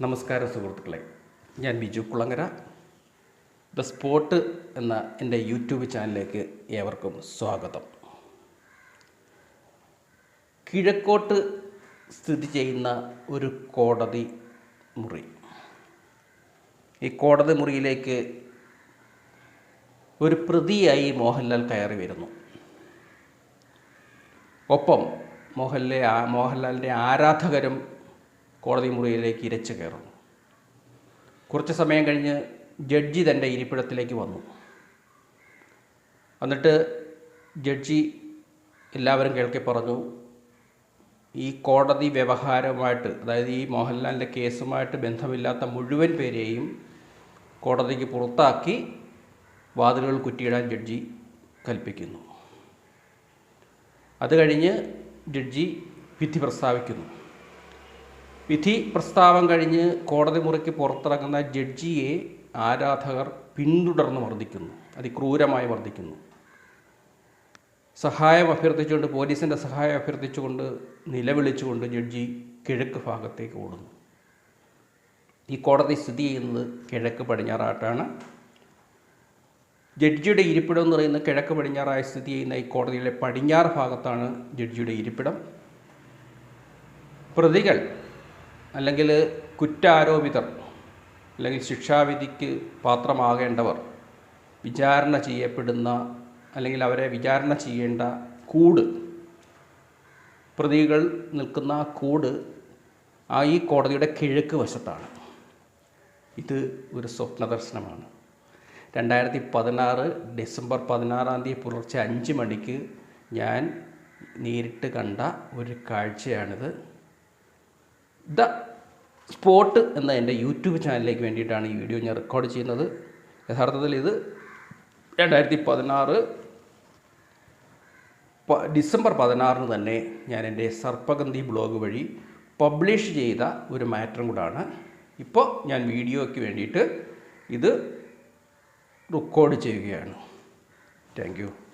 നമസ്കാരം സുഹൃത്തുക്കളെ. ഞാൻ ബിജു കുളങ്ങര. ദ സ്പോട്ട് എന്ന എന്റെ യൂട്യൂബ് ചാനലിലേക്ക് ഏവർക്കും സ്വാഗതം. കിഴക്കോട്ട് സ്ഥിതി ചെയ്യുന്ന ഒരു കോടതി മുറി. ഈ കോടതി മുറിയിലേക്ക് ഒരു പ്രതിയായി മോഹൻലാൽ കയറി വരുന്നു. ഒപ്പം മോഹൻലാൽ മോഹൻലാലിന്റെ ആരാധകരും കോടതി മുറിയിലേക്ക് ഇരച്ചു കയറുന്നു കുറച്ച് സമയം കഴിഞ്ഞ് ജഡ്ജി തന്റെ ഇരിപ്പിടത്തിലേക്ക് വന്നു. എന്നിട്ട് ജഡ്ജി എല്ലാവരും കേൾക്കെ പറഞ്ഞു ഈ കോടതി വ്യവഹാരവുമായിട്ട് അതായത് ഈ മോഹൻലാലിന്റെ കേസുമായിട്ട് ബന്ധമില്ലാത്ത മുഴുവൻ പേരെയും കോടതിക്ക് പുറത്താക്കി വാതിലുകൾ കുറ്റിയിടാൻ ജഡ്ജി കൽപ്പിക്കുന്നു. അത് കഴിഞ്ഞ് ജഡ്ജി വിധി പ്രസ്താവിക്കുന്നു. വിധി പ്രസ്താവം കഴിഞ്ഞ് കോടതി മുറിക്ക് പുറത്തിറങ്ങുന്ന ജഡ്ജിയെ ആരാധകർ പിന്തുടർന്ന് വർദ്ധിക്കുന്നു അതിക്രൂരമായി വർദ്ധിക്കുന്നു സഹായം അഭ്യർത്ഥിച്ചുകൊണ്ട് പോലീസിന്റെ സഹായം അഭ്യർത്ഥിച്ചുകൊണ്ട് നിലവിളിച്ചുകൊണ്ട് ജഡ്ജി കിഴക്ക് ഭാഗത്തേക്ക് ഓടുന്നു. ഈ കോടതി സ്ഥിതി ചെയ്യുന്നത് കിഴക്ക് പടിഞ്ഞാറായിട്ടാണ്. ജഡ്ജിയുടെ ഇരിപ്പിടം എന്ന് പറയുന്നത് കിഴക്ക് പടിഞ്ഞാറായി സ്ഥിതി ചെയ്യുന്ന ഈ കോടതിയിലെ പടിഞ്ഞാറ് ഭാഗത്താണ് ജഡ്ജിയുടെ ഇരിപ്പിടം. പ്രതികൾ അല്ലെങ്കിൽ കുറ്റാരോപിതർ അല്ലെങ്കിൽ ശിക്ഷാവിധിക്ക് പാത്രമാകേണ്ടവർ വിചാരണ ചെയ്യപ്പെടുന്ന അല്ലെങ്കിൽ അവരെ വിചാരണ ചെയ്യേണ്ട കൂട് പ്രതികൾ നിൽക്കുന്ന കൂട് ആ ഈ കോടതിയുടെ കിഴക്ക് വശത്താണ്. ഇത് ഒരു സ്വപ്നദർശനമാണ് രണ്ടായിരത്തി പതിനാറ് ഡിസംബർ പതിനാറാം തീയതി പുലർച്ചെ അഞ്ച് മണിക്ക് ഞാൻ നേരിട്ട് കണ്ട ഒരു കാഴ്ചയാണിത്. ദ സ്പോട്ട് എന്ന എന്റെ യൂട്യൂബ് ചാനലിലേക്ക് വേണ്ടിയിട്ടാണ് ഈ വീഡിയോ ഞാൻ റെക്കോർഡ് ചെയ്യുന്നത്. യഥാർത്ഥത്തിൽ ഇത് രണ്ടായിരത്തി പതിനാറ് ഡിസംബർ പതിനാറിന് തന്നെ ഞാൻ എന്റെ സർപ്പഗന്ധി ബ്ലോഗ് വഴി പബ്ലിഷ് ചെയ്ത ഒരു മാറ്ററും കൂടാണ്. ഇപ്പോൾ ഞാൻ വീഡിയോയ്ക്ക് വേണ്ടിയിട്ട് ഇത് റെക്കോർഡ് ചെയ്യുകയാണ്. താങ്ക്